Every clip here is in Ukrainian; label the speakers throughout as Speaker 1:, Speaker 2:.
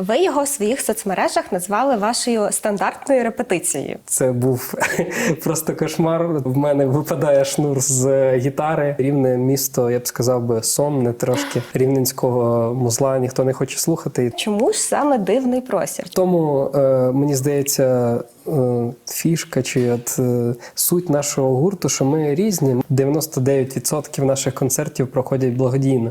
Speaker 1: Ви його в своїх соцмережах назвали вашою стандартною репетицією.
Speaker 2: Це був просто кошмар. В мене випадає шнур з гітари. Рівне місто, я б сказав би, сонне трошки. Рівненського музла ніхто не хоче слухати.
Speaker 1: Чому ж саме дивний простір?
Speaker 2: Тому е, мені здається, е, фішка чи от, е, суть нашого гурту, що ми різні. 99% наших концертів проходять благодійно.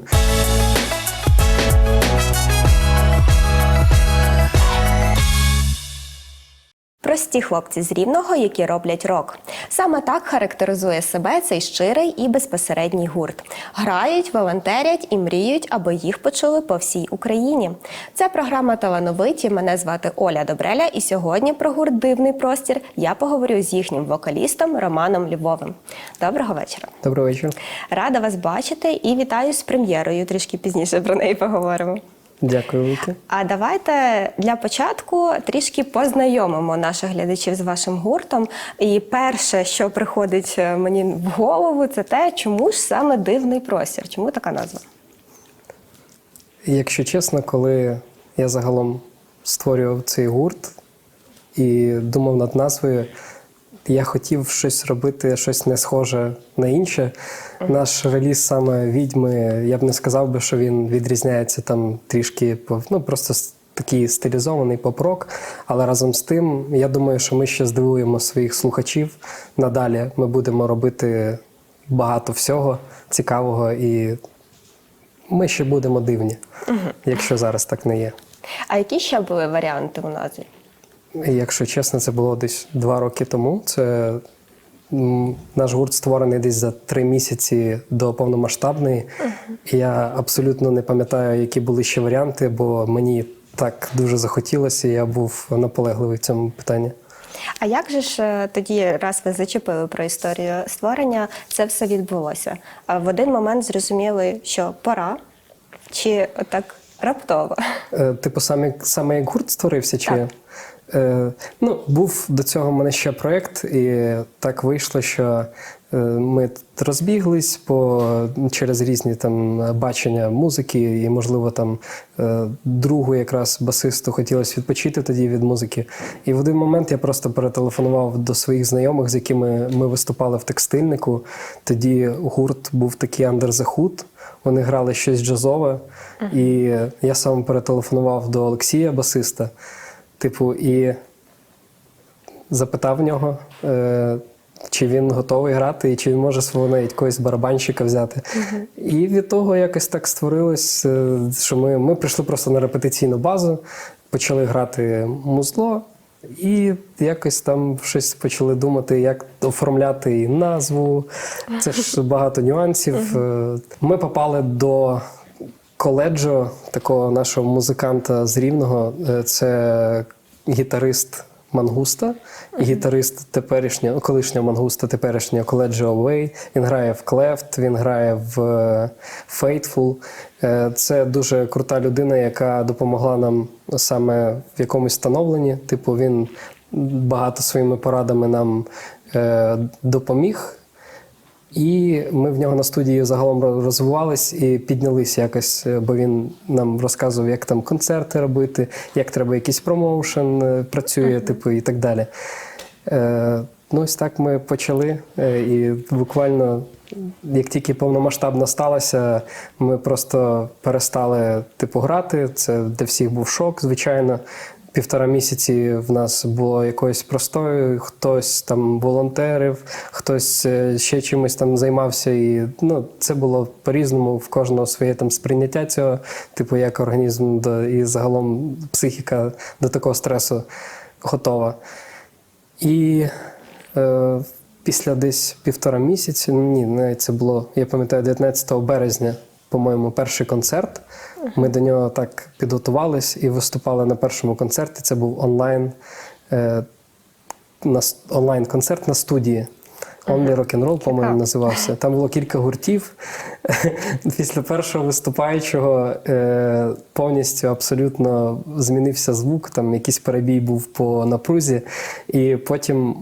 Speaker 1: Прості хлопці з рівного, які роблять рок. Саме так характеризує себе цей щирий і безпосередній гурт. Грають, волонтерять і мріють, аби їх почули по всій Україні. Це програма Талановиті. Мене звати Оля Добреля, і сьогодні про гурт Дивний простір я поговорю з їхнім вокалістом Романом Львовим. Доброго вечора.
Speaker 2: Добрий вечір.
Speaker 1: Рада вас бачити і вітаю з прем'єрою. Трішки пізніше про неї поговоримо.
Speaker 2: Дякую, велике.
Speaker 1: А давайте для початку трішки познайомимо наших глядачів з вашим гуртом. І перше, що приходить е, мені в голову, це те, чому ж саме дивний простір? Чому така назва?
Speaker 2: Якщо чесно, коли я загалом створював цей гурт і думав над назвою, я хотів щось робити, щось не схоже на інше. Наш реліз саме відьми, я б не сказав би, що він відрізняється там трішки ну, просто такий стилізований поп-рок. Але разом з тим, я думаю, що ми ще здивуємо своїх слухачів. Надалі ми будемо робити багато всього цікавого і ми ще будемо дивні, якщо зараз так не є.
Speaker 1: А які ще були варіанти у назві?
Speaker 2: Якщо чесно, це було десь два роки тому. Це наш гурт створений десь за три місяці до повномасштабної. І я абсолютно не пам'ятаю, які були ще варіанти, бо мені так дуже захотілося, і я був наполегливий в цьому питанні.
Speaker 1: А як же ж е, тоді, раз ви зачепили про історію створення, це все відбулося? А В один момент зрозуміли, що пора, чи так раптово?
Speaker 2: Е, Типу, саме, саме як гурт створився? Чи?
Speaker 1: Так.
Speaker 2: Е, ну, був до цього в мене ще проєкт, і так вийшло, що е, ми розбіглись по, через різні там бачення музики, і, можливо, там е, другу якраз басисту хотілося відпочити тоді від музики. І в один момент я просто перетелефонував до своїх знайомих, з якими ми виступали в текстильнику. Тоді гурт був такий Hood. Вони грали щось джазове, і я сам перетелефонував до Олексія, басиста. Типу, і запитав в нього, е, чи він готовий грати, і чи він може свого навіть якогось барабанщика взяти. І від того якось так створилось, е, що ми, ми прийшли просто на репетиційну базу, почали грати музло. І якось там щось почали думати, як оформляти і назву. Це ж багато нюансів. Е, Ми попали до коледжу такого нашого музиканта з Рівного. Е, Це гітарист Мангуста, і гітарист теперішнього, колишнього Мангуста, теперішнього коледжу Away. Він грає в Cleft, він грає в е, Faithful. Е, Це дуже крута людина, яка допомогла нам саме в якомусь становленні. Типу, він багато своїми порадами нам е, допоміг. І ми в нього на студії загалом розвивались і піднялись якось, е, бо він нам розказував, як там концерти робити, як треба якийсь промоушен е, працює, типу, і так далі. Е, ну, ось так ми почали. Е, і буквально, як тільки повномасштабно сталося, ми просто перестали типу, грати. Це для всіх був шок, звичайно. Півтора місяці в нас було якоюсь простою, хтось там волонтерив, хтось е, ще чимось там займався. І ну, це було по-різному, в кожного своє там сприйняття цього, типу, як організм до, і загалом психіка до такого стресу готова. І е, після десь півтора місяці, ну, ні, навіть це було, я пам'ятаю, 19 березня, по-моєму, перший концерт. Ми до нього так підготувались і виступали на першому концерті. Це був онлайн, е, онлайн-концерт на студії. Only Rock and Roll, по-моєму, називався. Там було кілька гуртів. після першого виступаючого е, повністю абсолютно змінився звук, там якийсь перебій був по напрузі, і потім.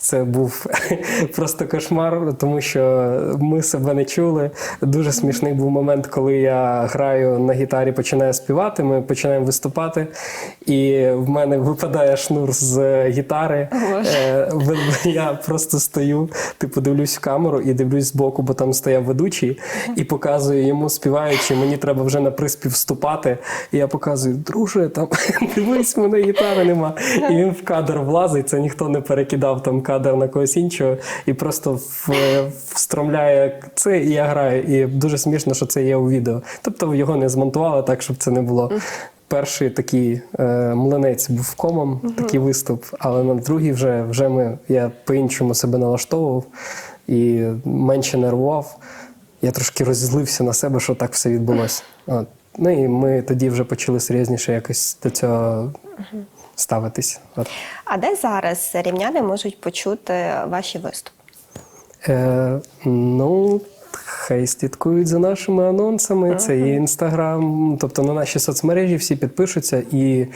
Speaker 2: Це був просто кошмар, тому що ми себе не чули. Дуже смішний був момент, коли я граю на гітарі, починаю співати. Ми починаємо виступати, і в мене випадає шнур з гітари. Е, Я просто стою, типу, дивлюсь в камеру і дивлюсь збоку, бо там стояв ведучий, і показую йому, співаючи, мені треба вже на приспів вступати. І я показую, друже, там дивись, мене гітари нема. І він в кадр влазить, це ніхто не перекидав там кадр на когось іншого, і просто в, встромляє це, і я граю. І дуже смішно, що це є у відео. Тобто його не змонтували так, щоб це не було. Перший такий е, млинець був комом, такий виступ, але на другий вже, вже ми, я по-іншому себе налаштовував і менше нервував. Я трошки розізлився на себе, що так все відбулося. От. Ну і ми тоді вже почали серйозніше якось до цього ставитись. От.
Speaker 1: А де зараз рівняни можуть почути ваші виступи?
Speaker 2: Е, ну, хай слідкують за нашими анонсами. Це і інстаграм, тобто на наші соцмережі всі підпишуться. І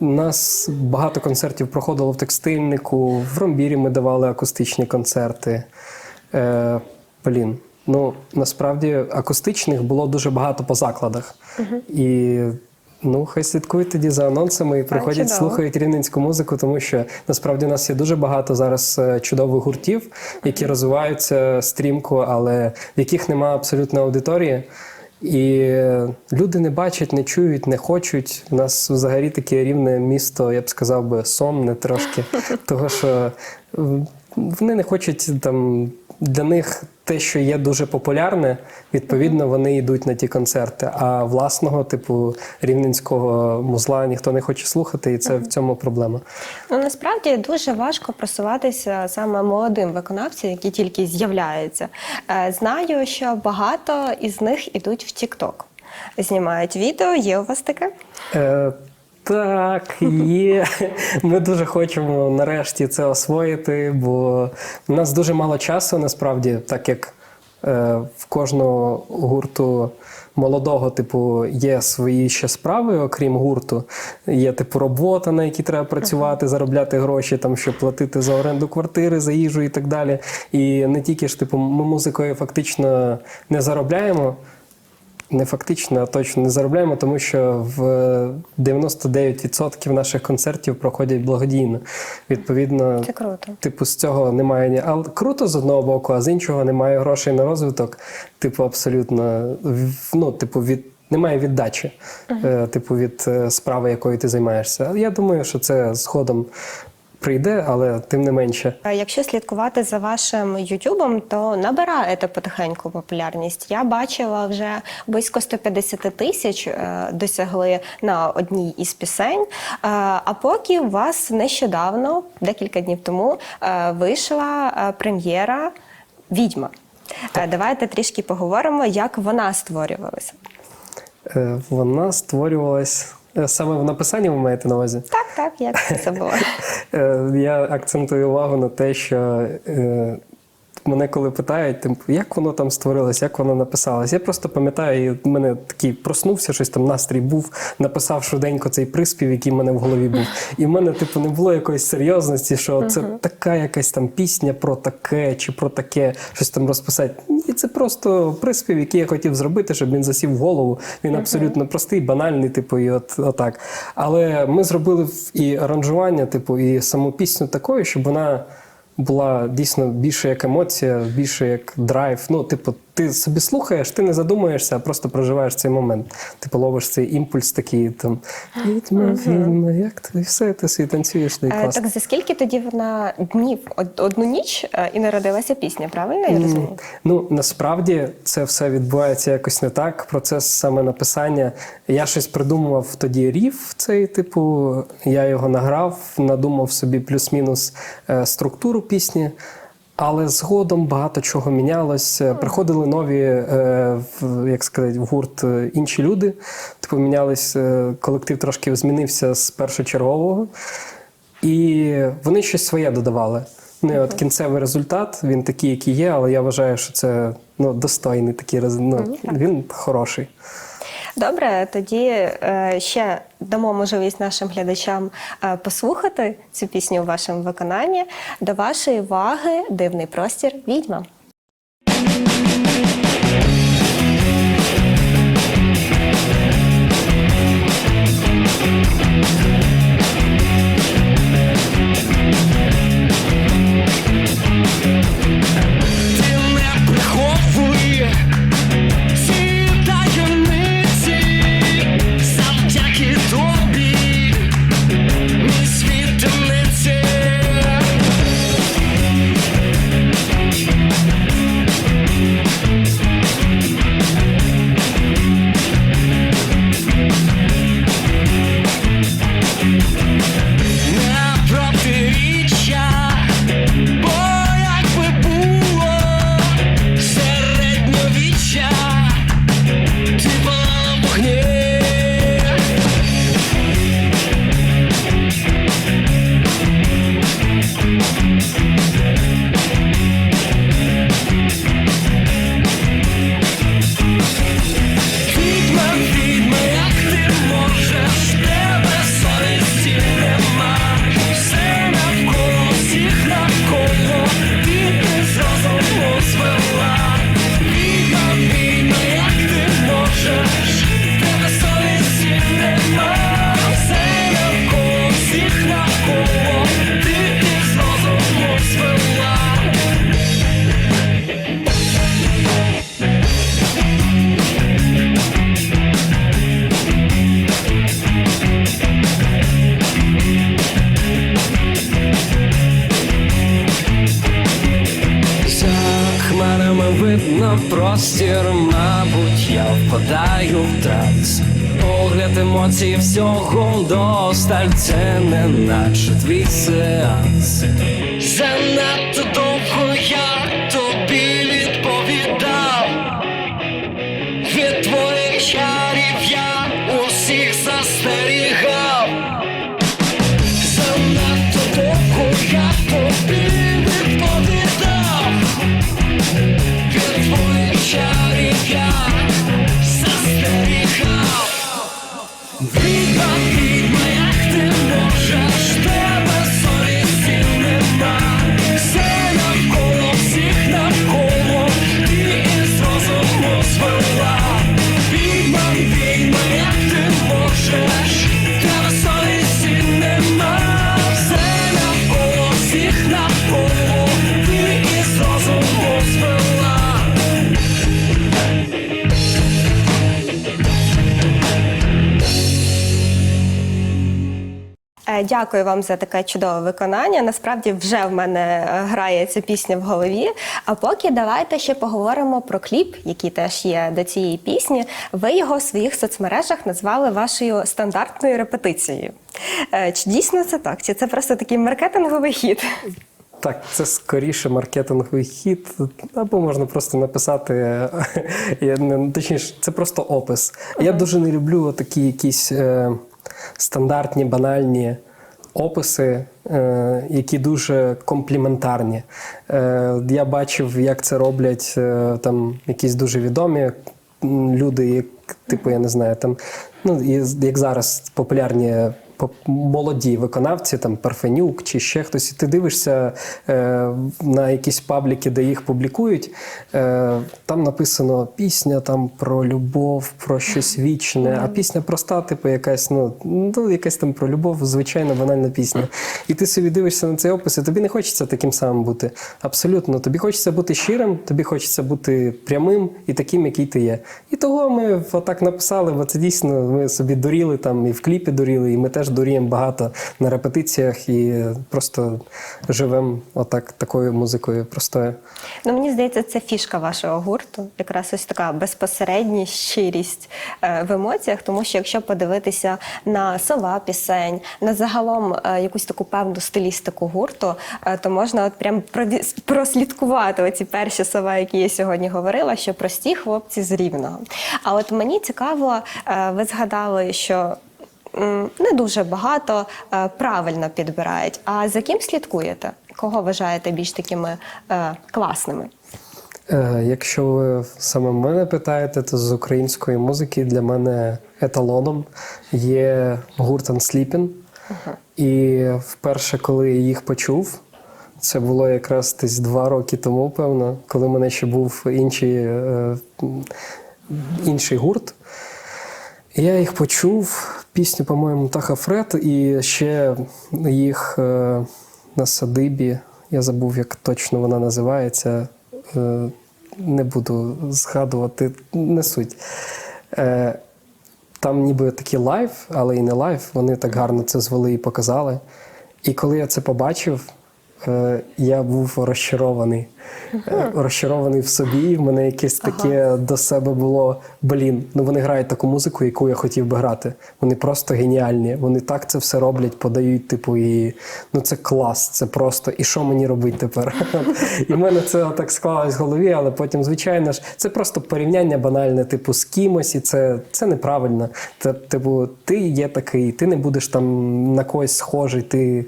Speaker 2: у нас багато концертів проходило в текстильнику, в Ромбірі ми давали акустичні концерти. Е, блін, ну насправді акустичних було дуже багато по закладах. І ну, хай слідкують тоді за анонсами і приходять,
Speaker 1: чудово.
Speaker 2: слухають рівненську музику, тому що насправді у нас є дуже багато зараз е, чудових гуртів, які розвиваються стрімко, але в яких немає абсолютно аудиторії. І е, люди не бачать, не чують, не хочуть. У нас взагалі таке рівне місто, я б сказав би, сонне трошки. Того, що е, вони не хочуть там для них те, що є дуже популярне, відповідно, вони йдуть на ті концерти. А власного, типу, рівненського музла ніхто не хоче слухати, і це в цьому проблема.
Speaker 1: Ну насправді дуже важко просуватися саме молодим виконавцям, які тільки з'являються. Е, Знаю, що багато із них ідуть в TikTok. Знімають відео, є у вас таке?
Speaker 2: Е, так, є. Ми дуже хочемо нарешті це освоїти, бо в нас дуже мало часу, насправді, так як е, в кожного гурту молодого, типу, є свої ще справи, окрім гурту. Є типу робота, на якій треба працювати, заробляти гроші, там, щоб платити за оренду квартири, за їжу і так далі. І не тільки ж, типу, ми музикою фактично не заробляємо. Не фактично, а точно не заробляємо, тому що в 99% наших концертів проходять благодійно. Відповідно,
Speaker 1: Це круто.
Speaker 2: типу, з цього немає ні. Але круто з одного боку, а з іншого немає грошей на розвиток. Типу, абсолютно ну, типу, від. Немає віддачі, е, типу, від е, справи, якою ти займаєшся. Але Я думаю, що це згодом прийде, але тим не менше.
Speaker 1: Якщо слідкувати за вашим Ютубом, то набираєте потихеньку популярність. Я бачила вже близько 150 тисяч е, досягли на одній із пісень. Е, А поки у вас нещодавно, декілька днів тому, е, вийшла прем'єра Відьма. Е, Давайте трішки поговоримо, як вона створювалася.
Speaker 2: Вона створювалась саме в написанні, ви маєте на увазі?
Speaker 1: Так, так, як це було.
Speaker 2: Е, Я акцентую увагу на те, що е, мене коли питають, типу, як воно там створилось, як воно написалось. Я просто пам'ятаю, і в мене такий проснувся, щось там настрій був, написав швиденько цей приспів, який в мене в голові був. І в мене, типу, не було якоїсь серйозності, що це така якась там пісня про таке чи про таке, щось там розписати. І це просто приспів, який я хотів зробити, щоб він засів в голову. Він абсолютно простий, банальний, типу, і от отак. Але ми зробили і аранжування, типу, і саму пісню такою, щоб вона була дійсно більше як емоція, більше як драйв. Ну, типу, ти собі слухаєш, ти не задумуєшся, а просто проживаєш цей момент. Типу, ловиш цей імпульс такий там відьма, відьма, як ти і все, ти собі танцюєш, ну і
Speaker 1: Е,
Speaker 2: класно.
Speaker 1: Так за скільки тоді вона днів, одну ніч е, і народилася пісня, правильно я розумію?
Speaker 2: Ну насправді це все відбувається якось не так. Процес саме написання. Я щось придумував тоді рів цей, типу, я його награв, надумав собі плюс-мінус е, структуру пісні. Але згодом багато чого мінялось. Е, Приходили нові, е, як сказати, в гурт е, інші люди. Типу, мінялись, е, колектив трошки змінився з першочергового. І вони щось своє додавали. Ну, от кінцевий результат, він такий, який є, але я вважаю, що це ну, достойний такий, роз- ну, він хороший.
Speaker 1: Добре, тоді е, ще дамо можливість нашим глядачам е, послухати цю пісню у вашому виконанні. До вашої уваги дивний простір відьма.
Speaker 3: Простір, мабуть, я впадаю в транс. Погляд емоцій всього досталь, це не наче твій сеанс. Занадто
Speaker 1: Дякую вам за таке чудове виконання. Насправді вже в мене е, грає ця пісня в голові. А поки давайте ще поговоримо про кліп, який теж є до цієї пісні. Ви його в своїх соцмережах назвали вашою стандартною репетицією. Е, Чи дійсно це так? Чи це просто такий маркетинговий хід?
Speaker 2: Так, це скоріше маркетинговий хід, або можна просто написати, я не- точніше, це просто опис. Я дуже не люблю такі якісь е, стандартні, банальні описи, е, які дуже компліментарні. Е, я бачив, як це роблять е, там якісь дуже відомі люди, як, типу, я не знаю, там, ну, як зараз популярні поп- молоді виконавці, там Парфенюк чи ще хтось, і ти дивишся е, на якісь пабліки, де їх публікують. Е, там написано пісня там про любов, про щось вічне, а пісня проста, типу, якась, ну, ну, якась там про любов, звичайна банальна пісня. І ти собі дивишся на цей опис, і тобі не хочеться таким самим бути. Абсолютно. Тобі хочеться бути щирим, тобі хочеться бути прямим і таким, який ти є. І того ми отак написали, бо це дійсно ми собі дуріли там і в кліпі дуріли, і ми теж дуріємо багато на репетиціях і просто живемо отак такою музикою простою.
Speaker 1: Ну, мені здається, це фішка вашого гурту, якраз ось така безпосередність, щирість е, в емоціях. Тому що якщо подивитися на слова пісень, на загалом е, якусь таку певну стилістику гурту, е, то можна от прям прослідкувати оці перші слова, які я сьогодні говорила, що прості хлопці з рівного. А от мені цікаво, ви згадали, що. Не дуже багато е, правильно підбирають. А за ким слідкуєте? Кого вважаєте більш такими е, класними?
Speaker 2: Е, Якщо ви саме мене питаєте, то з української музики для мене еталоном є гурт Unsleeping. І вперше, коли я їх почув, це було якраз десь два роки тому, певно, коли в мене ще був інший, інший гурт. Я їх почув, пісню, по-моєму, Таха Фред, і ще їх е, на садибі. Я забув, як точно вона називається. Е, не буду згадувати, не суть. Е, там ніби такий лайв, але і не лайв. Вони так гарно це звели і показали. І коли я це побачив, е, я був розчарований. Е, Розчарований в собі. В мене якесь таке до себе було: блін, ну вони грають таку музику, яку я хотів би грати. Вони просто геніальні. Вони так це все роблять, подають, типу, і ну це клас, це просто. І що мені робити тепер? І в мене це так склалось в голові, але потім, звичайно ж, це просто порівняння банальне, типу, з кимось, і це, це неправильно. Типу, ти є такий, ти не будеш там на когось схожий, ти,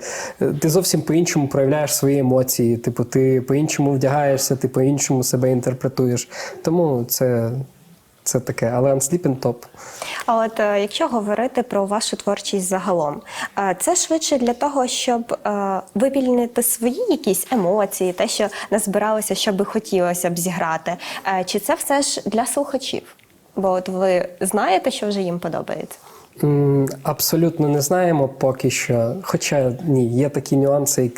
Speaker 2: ти зовсім по-іншому проявляєш свої емоції, типу, ти по-іншому вдягаєшся, ти по-іншому себе інтерпретуєш. Тому це, це таке. Але Unsleeping топ.
Speaker 1: А от е, якщо говорити про вашу творчість загалом, е, це швидше для того, щоб е, вивільнити свої якісь емоції, те, що назбиралося, що би хотілося б зіграти, чи це все ж для слухачів? Бо от ви знаєте, що вже їм подобається?
Speaker 2: Абсолютно не знаємо поки що. Хоча ні, є такі нюанси.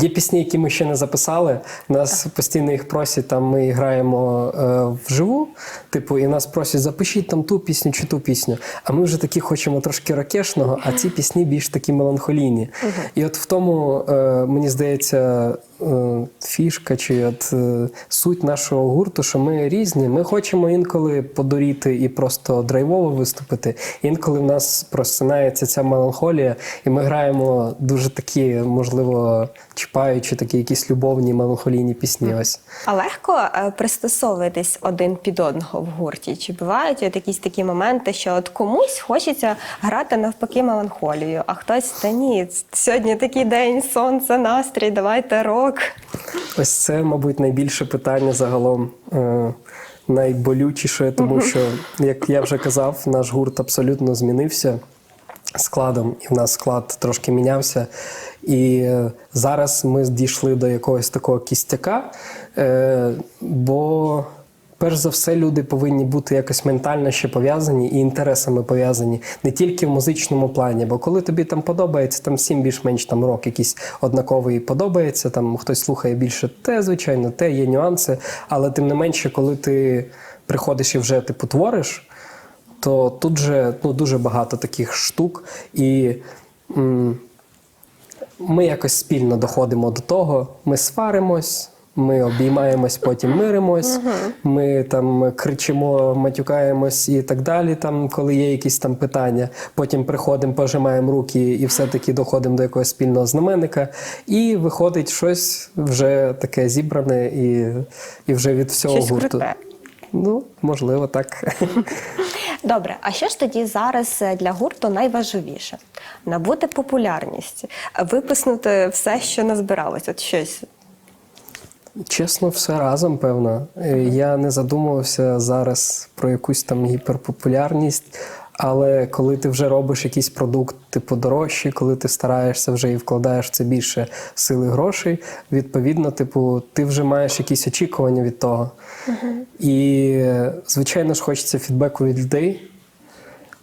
Speaker 2: Є пісні, які ми ще не записали. Нас постійно їх просять, там ми граємо е, вживу, типу, і нас просять, запишіть там ту пісню чи ту пісню. А ми вже такі хочемо трошки ракешного, а ці пісні більш такі меланхолійні. І от в тому, е, мені здається, е, фішка чи от, е, суть нашого гурту, що ми різні. Ми хочемо інколи подоріти і просто драйвово виступити. Інколи в нас просинається ця меланхолія, і ми граємо дуже такі, можливо, чіпаючи такі якісь любовні меланхолійні пісні. Ось.
Speaker 1: А легко е, пристосовуватись один під одного в гурті? Чи бувають от якісь такі моменти, що от комусь хочеться грати навпаки меланхолію, а хтось та ні, сьогодні такий день, сонце, настрій, давайте рок.
Speaker 2: Ось це, мабуть, найбільше питання загалом. Е, найболючіше, тому що, як я вже казав, наш гурт абсолютно змінився складом, і в нас склад трошки мінявся. І е, зараз ми дійшли до якогось такого кістяка, е, бо. Перш за все, люди повинні бути якось ментально ще пов'язані і інтересами пов'язані не тільки в музичному плані. Бо коли тобі там подобається, там всім більш-менш там рок якийсь однаковий подобається, там хтось слухає більше те, звичайно, те, є нюанси. Але тим не менше, коли ти приходиш і вже типу твориш, то тут же ну, дуже багато таких штук. І ми якось спільно доходимо до того, ми сваримось. Ми обіймаємось, потім миримось, ми там кричимо, матюкаємось і так далі, там, коли є якісь там питання. Потім приходимо, пожимаємо руки і все-таки доходимо до якогось спільного знаменника. І виходить щось вже таке зібране і, і вже від всього
Speaker 1: Щось
Speaker 2: гурту.
Speaker 1: круте.
Speaker 2: Ну, можливо, так.
Speaker 1: Добре, а що ж тоді зараз е, для гурту найважливіше? Набути популярність, виписнути все, що назбиралось, от щось.
Speaker 2: Чесно, все разом, певно. Е, Я не задумувався зараз про якусь там гіперпопулярність. Але коли ти вже робиш якийсь продукт, типу дорожчий, коли ти стараєшся вже і вкладаєш в це більше сили грошей, відповідно, типу, ти вже маєш якісь очікування від того. І, е, звичайно ж, хочеться фідбеку від людей.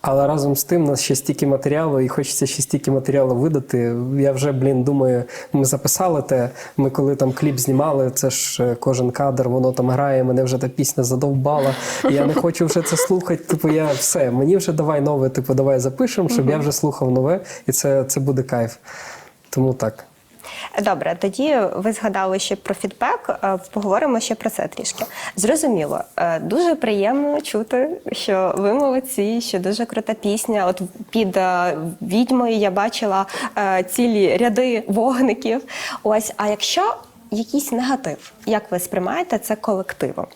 Speaker 2: Але разом з тим у нас ще стільки матеріалу, і хочеться ще стільки матеріалу видати. Я вже, блін, думаю, ми записали те. Ми коли там кліп знімали, це ж е, кожен кадр, воно там грає, мене вже та пісня задовбала. Я не хочу вже це слухати. Типу, я все, мені вже давай нове, типу, давай запишемо, щоб я вже слухав нове, і це, це буде кайф. Тому так.
Speaker 1: Добре, тоді ви згадали ще про фідбек. е, Поговоримо ще про це трішки. Зрозуміло, е, дуже приємно чути, що ви молодці, що дуже крута пісня. От під е, відьмою я бачила цілі ряди вогників. Ось, а якщо якийсь негатив, як ви сприймаєте це колективом?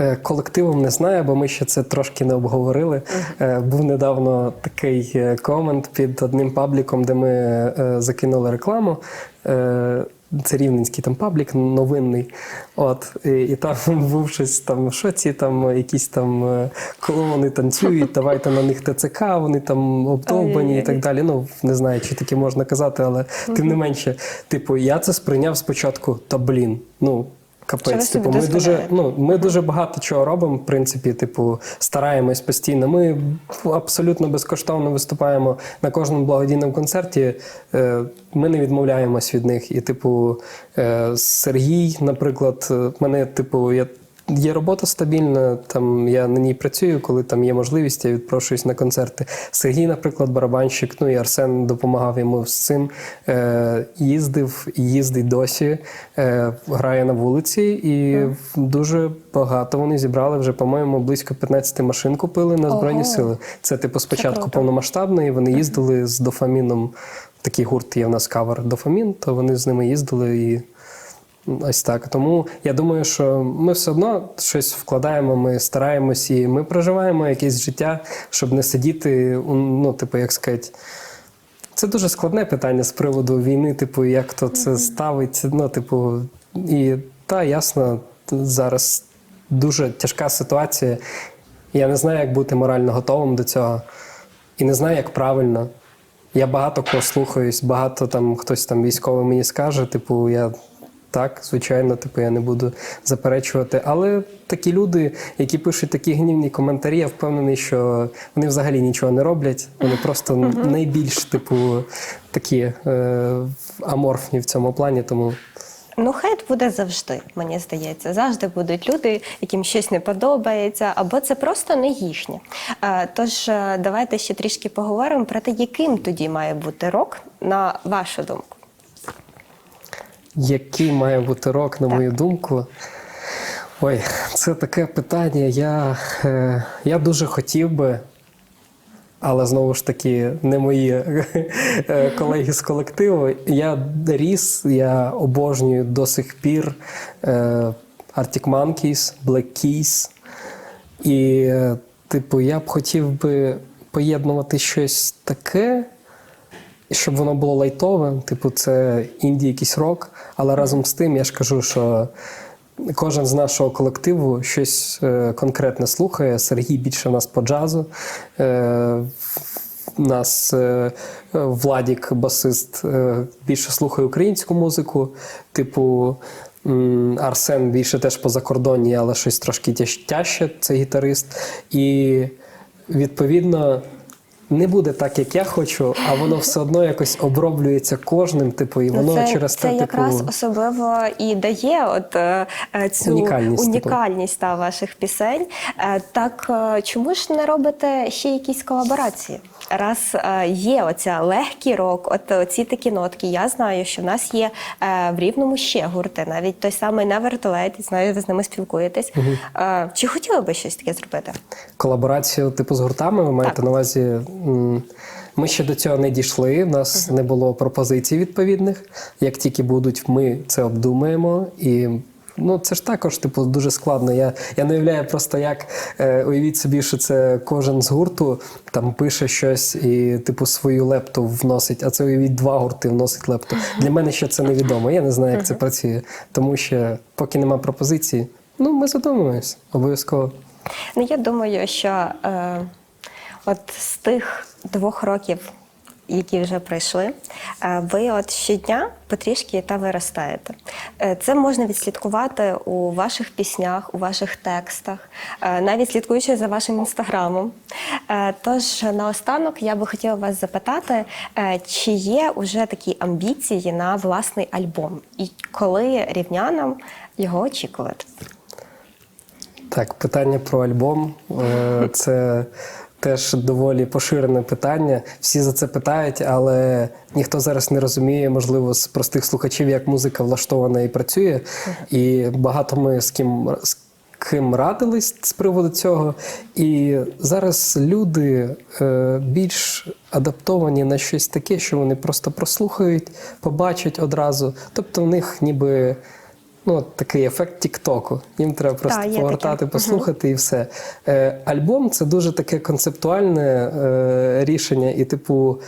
Speaker 2: Е, Колективом не знаю, бо ми ще це трошки не обговорили. Е, Був недавно такий е, комент під одним пабліком, де ми закинули рекламу. Це рівненський там паблік новинний. От, і, і там був щось там, що ці там якісь там клоуни танцюють, давайте на них ТЦК, вони там обдовбані і так далі. Ну, не знаю, чи таке можна казати, але тим не менше, типу, я це сприйняв спочатку, та блін, ну. Капець, типу, ми дуже, ну, ми дуже багато чого робимо, в принципі, типу, стараємось постійно. Ми абсолютно безкоштовно виступаємо на кожному благодійному концерті. Е, Ми не відмовляємось від них. І, типу, е, Сергій, наприклад, е, мене, типу, я. Є робота стабільна, там я на ній працюю, коли там є можливість, я відпрошуюсь на концерти. Сергій, наприклад, барабанщик, ну і Арсен допомагав йому з цим. Е, їздив їздить досі, е, грає на вулиці, і дуже багато вони зібрали вже, по-моєму, близько 15 машин купили на Збройні
Speaker 1: Ого.
Speaker 2: Сили. Це типу спочатку повномасштабної, вони їздили з дофаміном. Такий гурт є в нас кавер дофамін, то вони з ними їздили і. Ось так. Тому я думаю, що ми все одно щось вкладаємо, ми стараємось і ми проживаємо якесь життя, щоб не сидіти, ну, типу, як сказати. Це дуже складне питання з приводу війни, типу, як хто це ставить. Ну, типу, і та ясно, зараз дуже тяжка ситуація. Я не знаю, як бути морально готовим до цього, і не знаю, як правильно. Я багато кого слухаюсь, багато там хтось там військовий мені скаже, типу, я так, звичайно, типу, я не буду заперечувати. Але такі люди, які пишуть такі гнівні коментарі, я впевнений, що вони взагалі нічого не роблять. Вони просто найбільш, типу, такі е, аморфні в цьому плані. Тому
Speaker 1: Ну, хейт буде завжди, мені здається. Завжди будуть люди, яким щось не подобається, або це просто не їхнє. Е, Тож е, давайте ще трішки поговоримо про те, яким тоді має бути рок, на вашу думку.
Speaker 2: Який має бути рок, на мою думку? Ой, це таке питання. Я, е, я дуже хотів би, але знову ж таки, не мої е, колеги з колективу. Я ріс, я обожнюю до сих пір е, Arctic Monkeys, Black Keys. І, е, типу, я б хотів би поєднувати щось таке, щоб воно було лайтове, типу, це інді якийсь рок. Але разом з тим я ж кажу, що кожен з нашого колективу щось е, конкретне слухає. Сергій більше в нас по джазу. Е, в нас е, Владік, басист, е, більше слухає українську музику. Типу, Арсен більше теж по закордонні, але щось трошки тяжче, це гітарист. І відповідно. Не буде так, як я хочу, а воно все одно якось оброблюється кожним, типу, і воно
Speaker 1: Ну, це,
Speaker 2: через
Speaker 1: це
Speaker 2: те,
Speaker 1: якраз
Speaker 2: типу,
Speaker 1: особливо і дає от е, е, цю
Speaker 2: Унікальність, типу.
Speaker 1: унікальність та ваших пісень. Е, Так чому ж не робите ще якісь колаборації? Раз е, є оця легкий рок, от ці такі нотки. Я знаю, що в нас є е, в рівному ще гурти, навіть той самий на вертолеті. Знаю, ви з ними спілкуєтесь. Е, Чи хотіли би щось таке зробити?
Speaker 2: колаборацію типу з гуртами ви маєте
Speaker 1: Так.
Speaker 2: на увазі. Ми ще до цього не дійшли. У нас не було пропозицій відповідних. Як тільки будуть, ми це обдумаємо і. Ну, це ж також, типу, дуже складно. Я, я не уявляю просто, як е, уявіть собі, що це кожен з гурту там пише щось і, типу, свою лепту вносить, а це уявіть два гурти вносить лепту. Для мене ще це невідомо. Я не знаю, як це працює. Тому що поки нема пропозиції, ну ми задумуємось обов'язково.
Speaker 1: Ну, я думаю, що е, от з тих двох років, які вже пройшли, е, ви от щодня потрішки та виростаєте. Е, Це можна відслідкувати у ваших піснях, у ваших текстах, е, навіть слідкуючи за вашим інстаграмом. Тож наостанок я би хотіла вас запитати, чи є уже такі амбіції на власний альбом, і коли рівнянам його очікувати?
Speaker 2: Так, питання про альбом це теж доволі поширене питання. Всі за це питають, але ніхто зараз не розуміє, можливо, з простих слухачів, як музика влаштована і працює. І багато ми з ким з ким радились з приводу цього. І зараз люди е, більш адаптовані на щось таке, що вони просто прослухають, побачать одразу. Тобто в них ніби. Ну, такий ефект Тіктоку. Їм треба просто
Speaker 1: таке.
Speaker 2: повертати, послухати і все. Е, альбом це дуже таке концептуальне е, рішення. І, типу,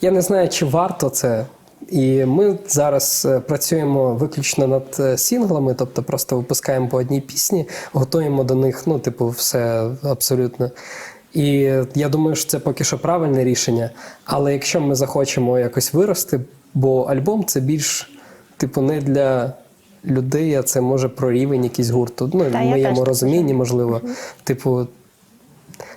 Speaker 2: я не знаю, чи варто це. І ми зараз е, працюємо виключно над е, сінглами, тобто просто випускаємо по одній пісні, готуємо до них, ну, типу, все абсолютно. І я думаю, що це поки що правильне рішення. Але якщо ми захочемо якось вирости, бо альбом це більш, типу, не для людей, а це може про рівень якийсь гурту. Ну,
Speaker 1: Та,
Speaker 2: в моєму розумінні, можливо. Типу,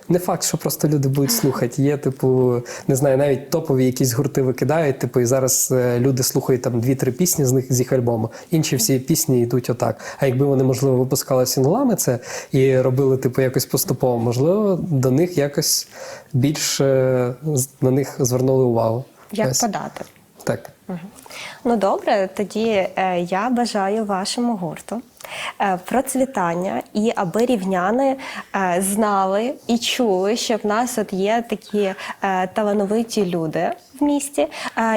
Speaker 2: не факт, що просто люди будуть слухати. Є, типу, не знаю, навіть топові якісь гурти викидають. Типу, і зараз е, люди слухають там дві-три пісні з них з їх альбому. Інші всі пісні йдуть отак. А якби вони, можливо, випускали сінглами це і робили, типу, якось поступово, можливо, до них якось більше на них звернули увагу.
Speaker 1: Як
Speaker 2: Ось.
Speaker 1: подати?
Speaker 2: Так.
Speaker 1: Ну добре, тоді е, я бажаю вашому гурту е, процвітання і аби рівняни е, знали і чули, що в нас от є такі талановиті люди в місті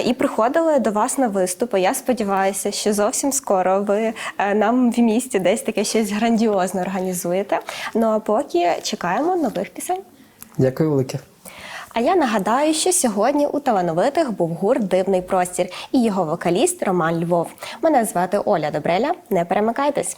Speaker 1: і приходили до вас на виступи. Я сподіваюся, що зовсім скоро ви нам в місті десь таке щось грандіозне організуєте. Ну а поки чекаємо нових пісень.
Speaker 2: Дякую велике.
Speaker 1: А я нагадаю, що сьогодні у талановитих був гурт Дивний простір і його вокаліст Роман Львов. Мене звати Оля Добреля. Не перемикайтесь.